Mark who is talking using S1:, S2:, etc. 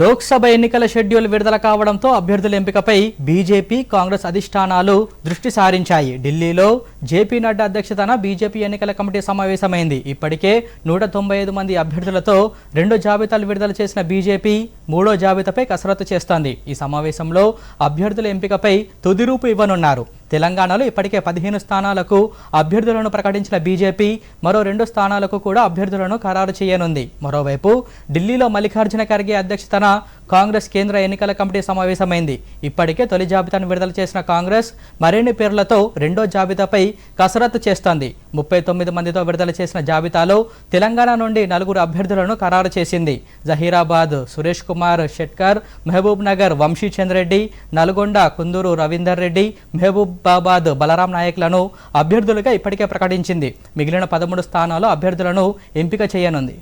S1: లోక్సభ ఎన్నికల షెడ్యూల్ విడుదల కావడంతో అభ్యర్థుల ఎంపికపై బీజేపీ కాంగ్రెస్ అధిష్టానాలు దృష్టి సారించాయి. ఢిల్లీలో జేపీ నడ్డా అధ్యక్షతన బీజేపీ ఎన్నికల కమిటీ సమావేశమైంది. ఇప్పటికే నూట తొంభై ఐదు మంది అభ్యర్థులతో రెండు జాబితాలు విడుదల చేసిన బీజేపీ మూడో జాబితాపై కసరత్తు చేస్తోంది. ఈ సమావేశంలో అభ్యర్థుల ఎంపికపై తుది రూపు ఇవ్వనున్నారు. తెలంగాణలో ఇప్పటికే పదిహేను స్థానాలకు అభ్యర్థులను ప్రకటించిన బీజేపీ మరో రెండు స్థానాలకు కూడా అభ్యర్థులను ఖరారు చేయనుంది. మరోవైపు ఢిల్లీలో మల్లికార్జున ఖర్గే అధ్యక్షతన కాంగ్రెస్ కేంద్ర ఎన్నికల కమిటీ సమావేశమైంది. ఇప్పటికే తొలి జాబితాను విడుదల చేసిన కాంగ్రెస్ మరిన్ని పేర్లతో రెండో జాబితాపై కసరత్తు చేస్తోంది. ముప్పై తొమ్మిది మందితో విడుదల చేసిన జాబితాలో తెలంగాణ నుండి నలుగురు అభ్యర్థులను ఖరారు చేసింది. జహీరాబాద్ సురేష్ కుమార్ షెట్కర్ మహబూబ్ నగర్ వంశీచంద్ రెడ్డి నల్గొండ కుందూరు రవీందర్ రెడ్డి మహబూబాబాద్ బలరాం నాయక్లను అభ్యర్థులుగా ఇప్పటికే ప్రకటించింది. మిగిలిన పదమూడు స్థానాల్లో అభ్యర్థులను ఎంపిక చేయనుంది.